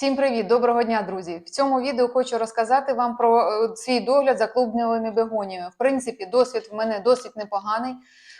Всім привіт, доброго дня, друзі! В цьому відео хочу розказати вам про е, свій догляд за клубневими бегоніями. В принципі, досвід в мене досить непоганий.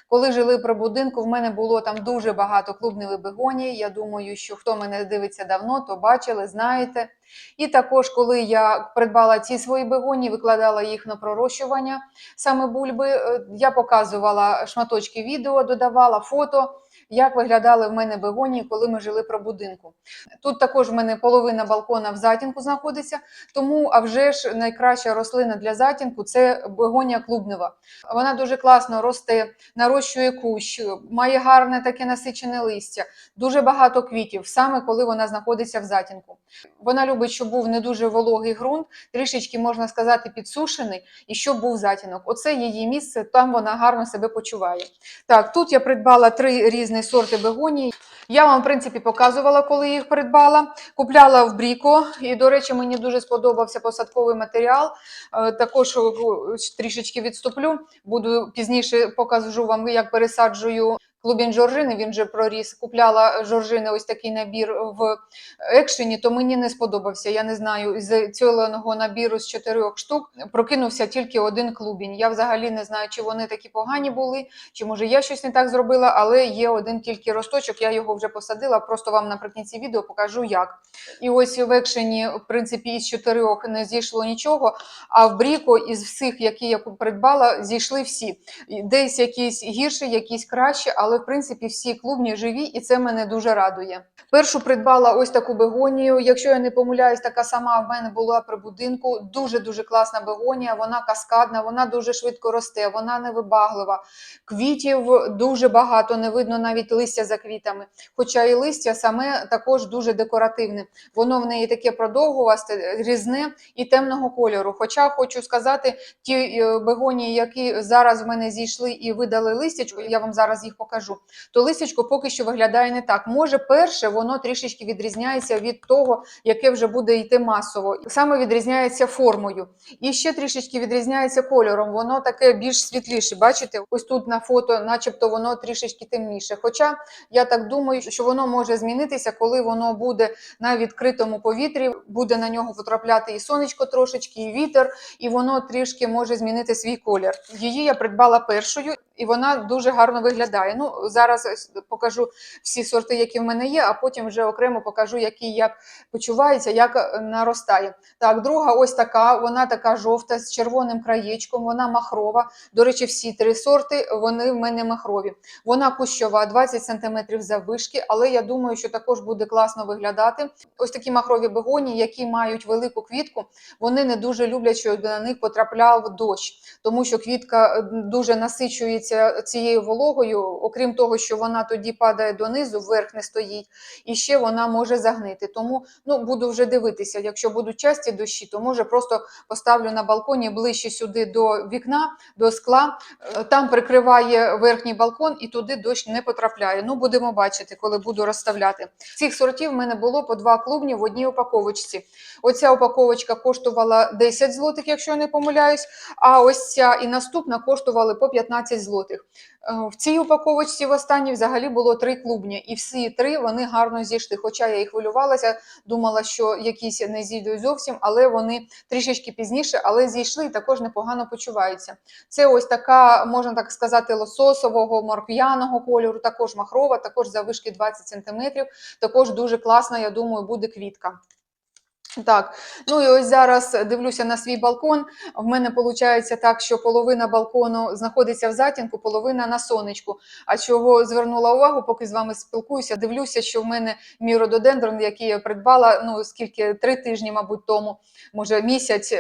Коли жили при будинку, в мене було там дуже багато клубневих бегоній. Я думаю, що хто мене дивиться давно, то бачили, знаєте. І також, коли я придбала ці свої бегоні, викладала їх на пророщування, саме бульби, е, я показувала шматочки відео, додавала фото. Як виглядали в мене бегонії, коли ми жили при будинку. Тут також в мене половина балкона в затінку знаходиться, тому а вже ж найкраща рослина для затінку це бегонія клубнева. Вона дуже класно росте, нарощує кущ, має гарне таке насичене листя, дуже багато квітів, саме коли вона знаходиться в затінку. Вона любить, щоб був не дуже вологий ґрунт, трішечки можна сказати, підсушений, і щоб був затінок. Оце її місце, там вона гарно себе почуває. Так, тут я придбала три різні сорти бегоній. Я вам, в принципі, показувала, коли їх придбала. Купляла в Бріко, і, до речі, мені дуже сподобався посадковий матеріал. Е, Також е, трішечки відступлю. Буду пізніше покажу вам, як пересаджую клубінь Жоржини. Він вже проріс. Купляла Жоржини ось такий набір в екшені, то мені не сподобався. Я не знаю, з цілого набіру з чотирьох штук прокинувся тільки один клубінь. Я взагалі не знаю, чи вони такі погані були, чи може я щось не так зробила, але є один тільки росточок. Я його вже посадила. Просто вам наприкінці відео покажу як. І ось в екшені, в принципі, із чотирьох не зійшло нічого. А в Бріко із всіх, які я придбала, зійшли всі. Десь якісь гірші, якісь кращі, але в принципі всі клубні живі, і це мене дуже радує. Першу придбала ось таку бегонію. Якщо я не помиляюсь, така сама в мене була при будинку. Дуже дуже класна бегонія. Вона каскадна, вона дуже швидко росте, вона невибаглива. Квітів дуже багато, не видно навіть листя за квітами. Хоча і листя саме також дуже декоративне. Воно в неї таке продовгувасте, різне і темного кольору. Хоча хочу сказати, ті е, бегонії, які зараз в мене зійшли і видали листячко, я вам зараз їх покажу. То листячко поки що виглядає не так. Може, перше воно трішечки відрізняється від того, яке вже буде йти масово. Саме відрізняється формою. І ще трішечки відрізняється кольором. Воно таке більш світліше. Бачите, ось тут на фото, начебто, воно трішечки темніше. Хоча я так думаю, що воно може змінитися, коли воно буде на відкритому повітрі, буде на нього потрапляти і сонечко трошечки, і вітер, і воно трішки може змінити свій колір. Її я придбала першою, і вона дуже гарно виглядає. Ну зараз покажу всі сорти, які в мене є, а потім вже окремо покажу, які як почувається, як е, наростає. Так, друга, ось така, вона така жовта з червоним краєчком, вона махрова. До речі, всі три сорти вони в мене махрові. Вона кущова, 20 см заввишки, але я думаю, що також буде класно виглядати. Ось такі махрові бегоні, які мають велику квітку, вони не дуже люблять, щоб на них потрапляв дощ, тому що квітка е, дуже насичується цією вологою, окрім того, що вона тоді падає донизу, вверх не стоїть, і ще вона може загнити. Тому ну, буду вже дивитися, якщо будуть часті дощі, то може просто поставлю на балконі ближче сюди до вікна, до скла. Е, Там прикриває верхній балкон і туди дощ не потрапляє. Ну, будемо бачити, коли буду розставляти. Цих сортів в мене було по два клубні в одній упаковочці. Оця упаковочка коштувала 10 злотих, якщо я не помиляюсь. А ось ця і наступна коштували по 15 злотих. Е, В цій упаковочці в останній взагалі було три клубні, і всі три вони гарно зійшли. Хоча я і хвилювалася, думала, що якісь не зійдуть зовсім, але вони трішечки пізніше, але зійшли і також непогано почуваються. Це ось така, можна так сказати, лососового, морквяного кольору, також махрова, також завишки 20 см. Також дуже класна, я думаю, буде квітка. Так, ну і ось зараз дивлюся на свій балкон. В мене виходить так, що половина балкону знаходиться в затінку, половина на сонечку. А чого звернула увагу, поки з вами спілкуюся, дивлюся, що в мене мій рододендрон, який я придбала, ну скільки три тижні, мабуть, тому, може місяць.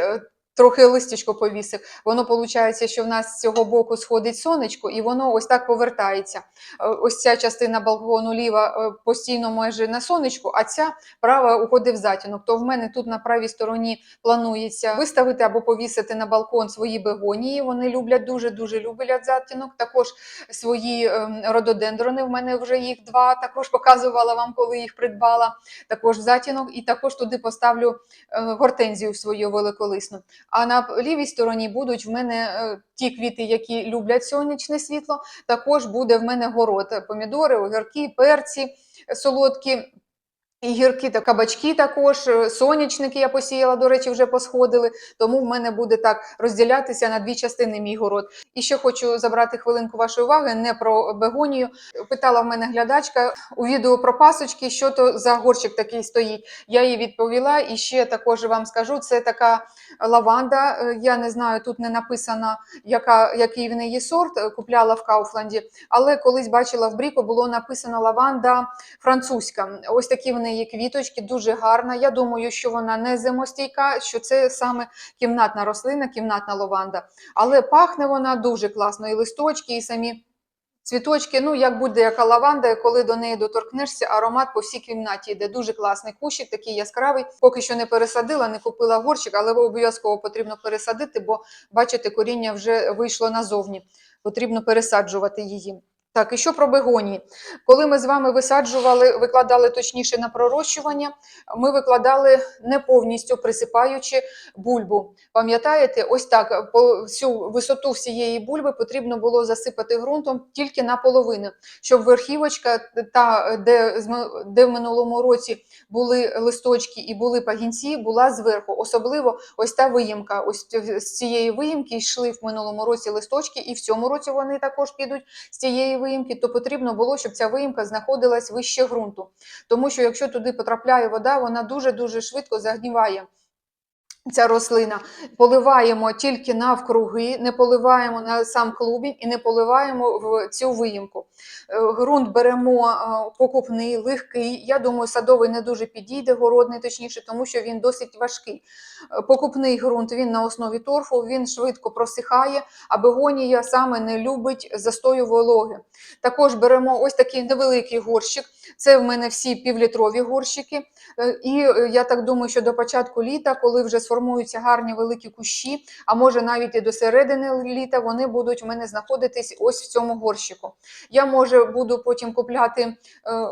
Трохи листячко повісив. Воно виходить, що в нас з цього боку сходить сонечко, і воно ось так повертається. Е, Ось ця частина балкону ліва е, постійно майже на сонечку, а ця права уходить в затінок. То в мене тут на правій стороні планується виставити або повісити на балкон свої бегонії. Вони люблять дуже дуже люблять затінок. Також свої ем, рододендрони. В мене вже їх два. Також показувала вам, коли їх придбала. Також затінок, і також туди поставлю е, гортензію свою великолисну. А на лівій стороні будуть в мене е, ті квіти, які люблять сонячне світло. Також буде в мене город, помідори, огірки, перці солодкі. І гірки та кабачки також, е, сонячники я посіяла, до речі, вже посходили. Тому в мене буде так розділятися на дві частини мій город. І ще хочу забрати хвилинку вашої уваги не про бегонію. Питала в мене глядачка у відео про пасочки, що то за горщик такий стоїть. Я їй відповіла, і ще також вам скажу: це така лаванда. Е, Я не знаю, тут не написано, яка, який в неї сорт. е, Купляла в Кауфланді, але колись бачила в Бріко, було написано лаванда французька. Ось такі в квіточки, дуже гарна. Я думаю, що вона не зимостійка, що це саме кімнатна рослина, кімнатна лаванда. Але пахне вона дуже класно. І листочки, і самі. Цвіточки, ну як буде яка лаванда, коли до неї доторкнешся, аромат по всій кімнаті йде. Дуже класний кущик, такий яскравий. Поки що не пересадила, не купила горщик, але обов'язково потрібно пересадити, бо бачите, коріння вже вийшло назовні. Потрібно пересаджувати її. Так, і що про бегонії? Коли ми з вами висаджували, викладали точніше на пророщування, ми викладали не повністю присипаючи бульбу. Пам'ятаєте, ось так по всю висоту всієї бульби потрібно було засипати ґрунтом тільки наполовину, щоб верхівочка, та де, де в минулому році були листочки і були пагінці, була зверху. Особливо ось та виїмка. Ось з цієї виїмки йшли в минулому році листочки, і в цьому році вони також підуть з цієї виїмки, то потрібно було, щоб ця виїмка знаходилась вище ґрунту. Тому що якщо туди потрапляє вода, вона дуже-дуже швидко загніває. Ця рослина поливаємо тільки навкруги, не поливаємо на сам клубінь і не поливаємо в цю виїмку. Е, Ґрунт беремо е, покупний, легкий. Я думаю, садовий не дуже підійде, городний точніше, тому що він досить важкий. Е, Покупний ґрунт він на основі торфу, він швидко просихає, а бегонія саме не любить застою вологи. Також беремо ось такий невеликий горщик. Це в мене всі півлітрові горщики. Е, І е, я так думаю, що до початку літа, коли вже сформуються гарні великі кущі, а може навіть і до середини літа, вони будуть в мене знаходитись ось в цьому горщику. Я може буду потім купляти е,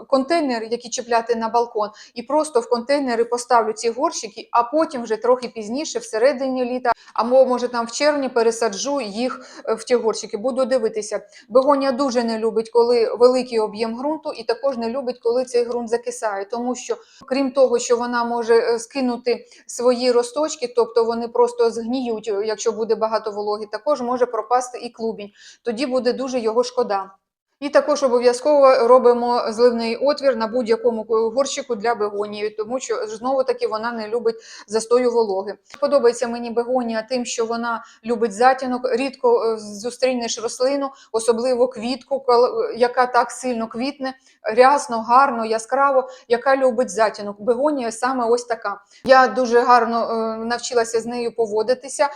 контейнер, який чіпляти на балкон, і просто в контейнери поставлю ці горщики, а потім вже трохи пізніше, в середині літа, або може там в червні пересаджу їх е, в ті горщики. Буду дивитися. Бегонія дуже не любить, коли великий об'єм ґрунту, і також не любить, коли цей ґрунт закисає, тому що крім того, що вона може е, скинути свої росточки, тобто вони просто згніють, якщо буде багато вологи, також може пропасти і клубінь. Тоді буде дуже його шкода. І також обов'язково робимо зливний отвір на будь-якому горщику для бегонії, тому що знову таки вона не любить застою вологи. Подобається мені бегонія тим, що вона любить затінок. Рідко е, зустрінеш рослину, особливо квітку, яка так сильно квітне, рясно, гарно, яскраво, яка любить затінок. Бегонія саме ось така. Я дуже гарно е, навчилася з нею поводитися. Е,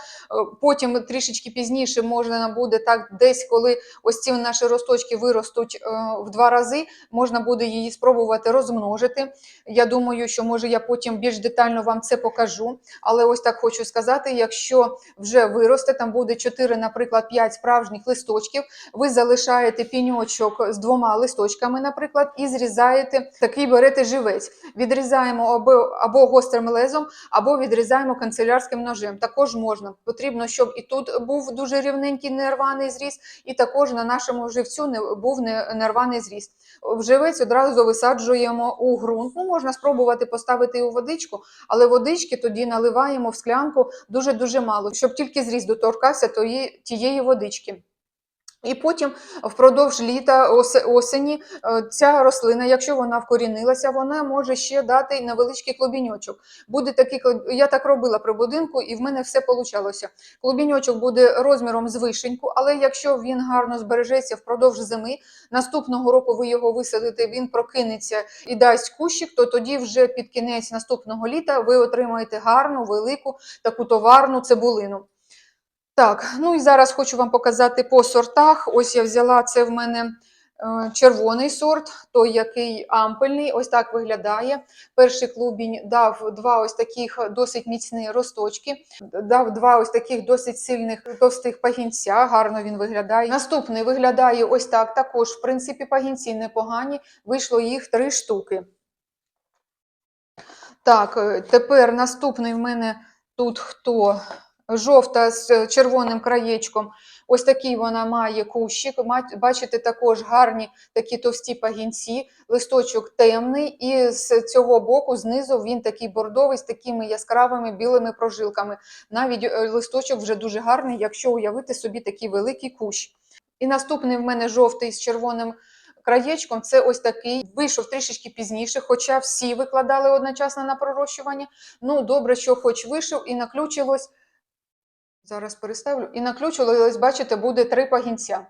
Потім трішечки пізніше можна буде так, десь коли ось ці наші росточки виростуть е, в два рази, можна буде її спробувати розмножити. Я думаю, що може я потім більш детально вам це покажу. Але ось так хочу сказати: якщо вже виросте, там буде 4, наприклад, 5 справжніх листочків, ви залишаєте піньочок з двома листочками, наприклад, і зрізаєте такий берете живець. Відрізаємо або, або гострим лезом, або відрізаємо канцелярським ножем. Також можна. Потрібно, щоб і тут був дуже рівненький нерваний зріз, і також на нашому живцю не був не- нерваний зріст. Вживець одразу висаджуємо у ґрунт. Ну, можна спробувати поставити у водичку, але водички тоді наливаємо в склянку дуже-дуже мало, щоб тільки зріст доторкався тієї водички. І потім впродовж літа, осені, е, ця рослина, якщо вона вкорінилася, вона може ще дати невеличкий клубіньочок. Буде такий, я так робила при будинку, і в мене все вийшло. Клубіньочок буде розміром з вишеньку, але якщо він гарно збережеться впродовж зими, наступного року ви його висадите, він прокинеться і дасть кущик, то тоді вже під кінець наступного літа ви отримаєте гарну, велику таку товарну цибулину. Так, ну і зараз хочу вам показати по сортах. Ось я взяла це в мене е, червоний сорт, той який ампельний, ось так виглядає. Перший клубінь дав два ось таких досить міцні росточки, дав два ось таких досить сильних товстих пагінця, гарно він виглядає. Наступний виглядає ось так, також, в принципі, пагінці непогані, вийшло їх три штуки. Так, е, тепер наступний в мене тут хто? Жовта з червоним краєчком. Ось такий вона має кущик. Бачите, також гарні такі товсті пагінці, листочок темний, і з цього боку, знизу, він такий бордовий з такими яскравими білими прожилками. Навіть е, листочок вже дуже гарний, якщо уявити собі такий великий кущ. І наступний в мене жовтий з червоним краєчком. Це ось такий. Вийшов трішечки пізніше, хоча всі викладали одночасно на пророщування. Ну, добре, що хоч вийшов і наключилось. Зараз переставлю. І наключилось, бачите, буде три пагінця.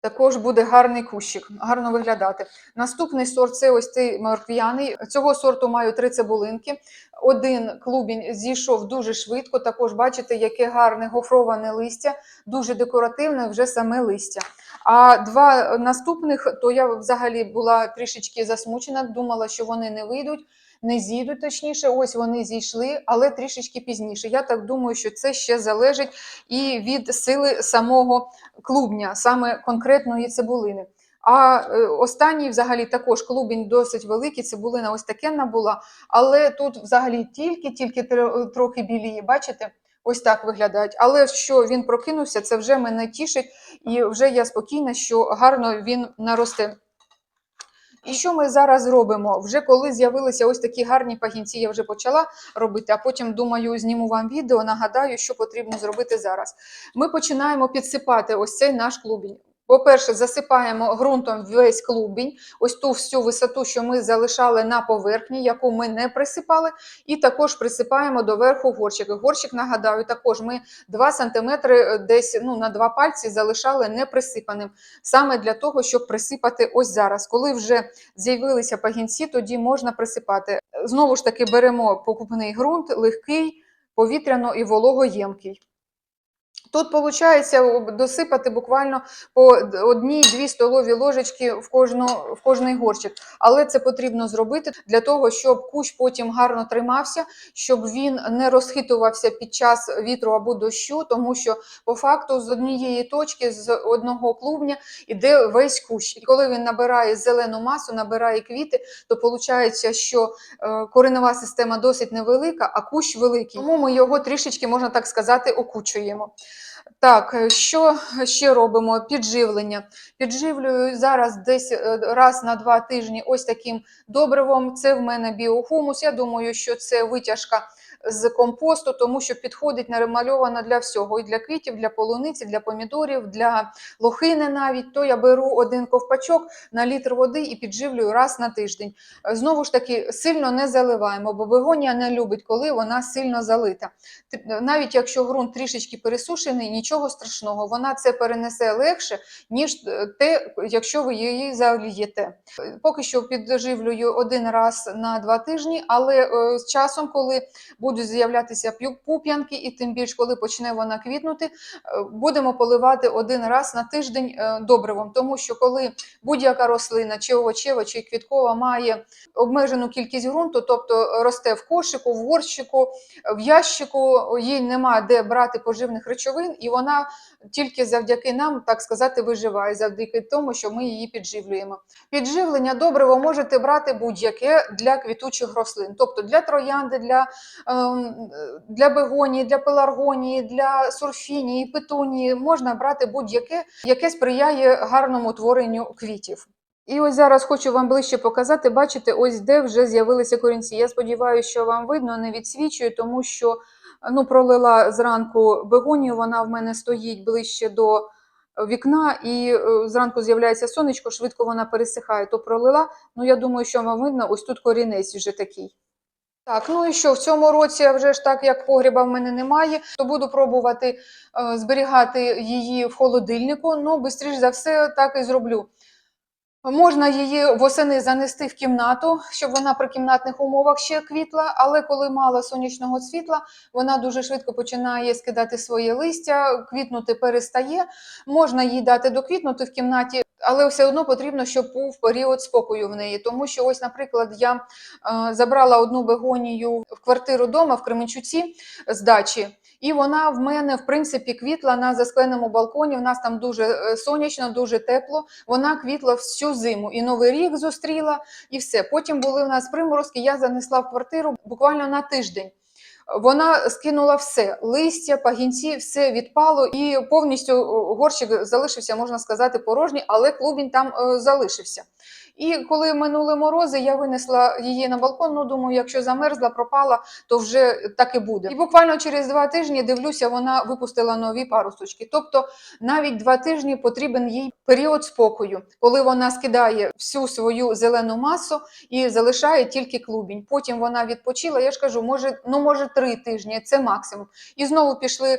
Також буде гарний кущик, гарно виглядати. Наступний сорт це ось цей морквяний. Цього сорту маю три цибулинки. Один клубінь зійшов дуже швидко. Також бачите, яке гарне гофроване листя, дуже декоративне вже саме листя. А два наступних, то я взагалі була трішечки засмучена, думала, що вони не вийдуть, не зійдуть точніше. Ось вони зійшли, але трішечки пізніше. Я так думаю, що це ще залежить і від сили самого клубня, саме конкретної цибулини. А е, останній, взагалі, також клубінь досить великий, цибулина ось такенна була, але тут взагалі тільки-тільки трохи біліє, бачите? Ось так виглядають. Але що він прокинувся, це вже мене тішить, і вже я спокійна, що гарно він наросте. І що ми зараз робимо? Вже коли з'явилися ось такі гарні пагінці, я вже почала робити, а потім думаю, зніму вам відео, нагадаю, що потрібно зробити зараз. Ми починаємо підсипати ось цей наш клубінь. По-перше, засипаємо ґрунтом весь клубінь, ось ту всю висоту, що ми залишали на поверхні, яку ми не присипали, і також присипаємо до верху горщик. Горщик, нагадаю, також ми 2 см десь ну, на два пальці залишали неприсипаним, саме для того, щоб присипати ось зараз. Коли вже з'явилися пагінці, тоді можна присипати. Знову ж таки, беремо покупний ґрунт, легкий, повітряно і вологоємкий. Тут виходить досипати буквально по одній-дві столові ложечки в, кожну, в кожний горщик. Але це потрібно зробити для того, щоб кущ потім гарно тримався, щоб він не розхитувався під час вітру або дощу, тому що по факту з однієї точки, з одного клубня іде весь кущ. І коли він набирає зелену масу, набирає квіти, то виходить, що е, коренева система досить невелика, а кущ великий. Тому ми його трішечки, можна так сказати, окучуємо. Так, е, що ще робимо? Підживлення. Підживлюю зараз десь е, раз на два тижні ось таким добривом. Це в мене біохумус. Я думаю, що це витяжка з компосту, тому що підходить намальовано для всього: і для квітів, для полуниці, для помідорів, для лохини навіть. То я беру один ковпачок на літр води і підживлюю раз на тиждень. Знову ж таки, сильно не заливаємо, бо бегонія не любить, коли вона сильно залита. Навіть якщо ґрунт трішечки пересушений, нічого страшного, вона це перенесе легше, ніж е, те, якщо ви її залієте. Поки що підживлюю один раз на два тижні, але е, з часом, коли будуть з'являтися пуп'янки, і тим більш коли почне вона квітнути, е, будемо поливати один раз на тиждень е, добривом, тому що коли будь-яка рослина, чи овочева, чи квіткова, має обмежену кількість ґрунту, тобто росте в кошику, в горщику, в ящику, їй нема де брати поживних речовин, і вона тільки завдяки нам, так сказати, виживає, завдяки тому, що ми її підживлюємо. Підживлення добриво можете брати будь-яке для квітучих рослин, тобто для троянди, для, ем, для бегонії, для пеларгонії, для сурфінії, петунії. Можна брати будь-яке, яке сприяє гарному творенню квітів. І ось зараз хочу вам ближче показати. Бачите, ось де вже з'явилися корінці. Я сподіваюся, що вам видно, не відсвічую, тому що ну, пролила зранку бегонію, вона в мене стоїть ближче до вікна, і е, зранку з'являється сонечко, швидко вона пересихає, то пролила. Ну, я думаю, що вам видно, ось тут корінець вже такий. Так, ну і що в цьому році, вже ж так як погріба в мене немає, то буду пробувати е, зберігати її в холодильнику. Ну, швидше за все, так і зроблю. Можна її восени занести в кімнату, щоб вона при кімнатних умовах ще квітла, але коли мало сонячного світла, вона дуже швидко починає скидати своє листя, квітнути перестає. Можна їй дати доквітнути в кімнаті, але все одно потрібно, щоб був період спокою в неї. Тому що, ось, наприклад, я е, забрала одну бегонію в квартиру дома в Кременчуці з дачі. І вона в мене, в принципі, квітла на заскленому балконі. У нас там дуже е, сонячно, дуже тепло. Вона квітла всю зиму. І Новий рік зустріла, і все. Потім були в нас приморозки, я занесла в квартиру буквально на тиждень. Вона скинула все: листя, пагінці, все відпало, і повністю горщик залишився, можна сказати, порожній, але клубінь там е, залишився. І коли минули морози, я винесла її на балкон. Ну, думаю, якщо замерзла, пропала, то вже так і буде. І буквально через два тижні дивлюся, вона випустила нові парусочки. Тобто навіть два тижні потрібен їй період спокою, коли вона скидає всю свою зелену масу і залишає тільки клубінь. Потім вона відпочила. Я ж кажу, може, ну може три тижні, це максимум. І знову пішли е,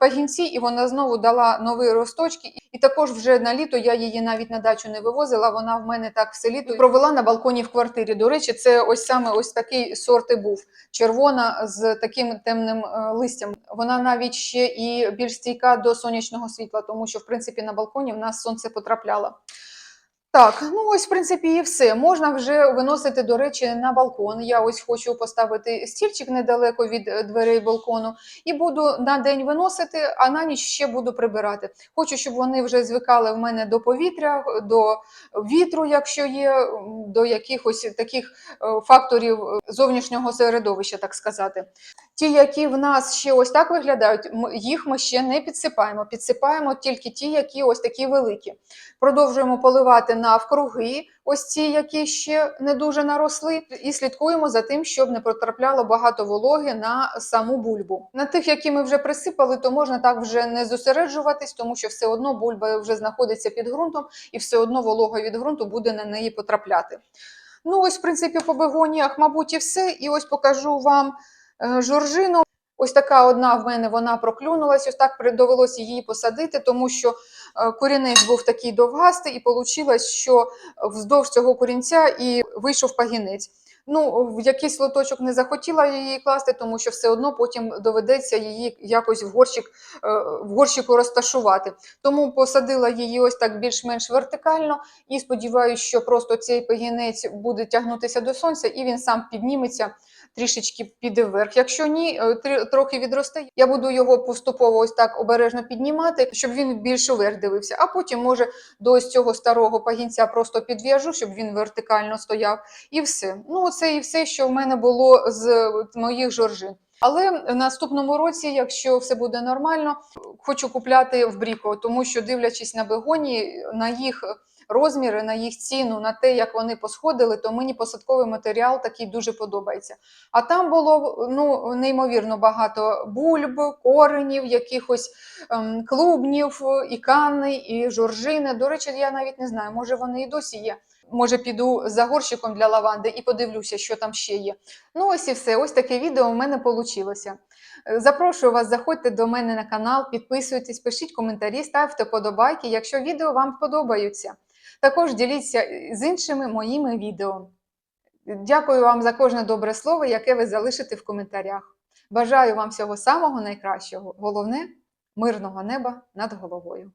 пагінці, і вона знову дала нові росточки. І також вже на літо я її навіть на дачу не вивозила. Вона в мене так все літо провела на балконі в квартирі. До речі, це ось саме ось такий сорт і був червона з таким темним е, листям. Вона навіть ще і більш стійка до сонячного світла, тому що в принципі на балконі в нас сонце потрапляло. Так, ну ось, в принципі, і все. Можна вже виносити, до речі, на балкон. Я ось хочу поставити стільчик недалеко від е, дверей балкону і буду на день виносити, а на ніч ще буду прибирати. Хочу, щоб вони вже звикали в мене до повітря, до вітру, якщо є, до якихось таких е, факторів е, зовнішнього середовища, так сказати. Ті, які в нас ще ось так виглядають, їх ми ще не підсипаємо. Підсипаємо тільки ті, які ось такі великі. Продовжуємо поливати навкруги, ось ці, які ще не дуже наросли, і слідкуємо за тим, щоб не потрапляло багато вологи на саму бульбу. На тих, які ми вже присипали, то можна так вже не зосереджуватись, тому що все одно бульба вже знаходиться під ґрунтом, і все одно волога від ґрунту буде на неї потрапляти. Ну, ось, в принципі, по бегоніях, мабуть, і все. І ось покажу вам е, жоржину. Ось така одна в мене вона проклюнулась, ось так довелося її посадити, тому що корінець був такий довгастий, і вийшло, що вздовж цього корінця і вийшов пагінець. Ну, в якийсь лоточок не захотіла її класти, тому що все одно потім доведеться її якось в горщик е, в горщику розташувати. Тому посадила її ось так більш-менш вертикально і сподіваюся, що просто цей пагінець буде тягнутися до сонця і він сам підніметься трішечки піде вверх. Якщо ні, е, трохи відросте, я буду його поступово ось так обережно піднімати, щоб він більше вверх дивився. А потім, може, до ось цього старого пагінця просто підв'яжу, щоб він вертикально стояв, і все. Ну, це і все, що в мене було з моїх жоржин. Але в наступному році, якщо все буде нормально, хочу купляти в Бріко, тому що дивлячись на бегоні, на їх розміри, на їх ціну, на те, як вони посходили, то мені посадковий матеріал такий дуже подобається. А там було ну неймовірно багато бульб, коренів, якихось ем, клубнів, і кани, і жоржини. До речі, я навіть не знаю, може вони і досі є. Може, піду за горщиком для лаванди і подивлюся, що там ще є. Ну, ось і все. Ось таке відео в мене вийшло. Запрошую вас, заходьте до мене на канал, підписуйтесь, пишіть коментарі, ставте подобайки, якщо відео вам подобаються. Також діліться з іншими моїми відео. Дякую вам за кожне добре слово, яке ви залишите в коментарях. Бажаю вам всього самого найкращого. Головне мирного неба над головою.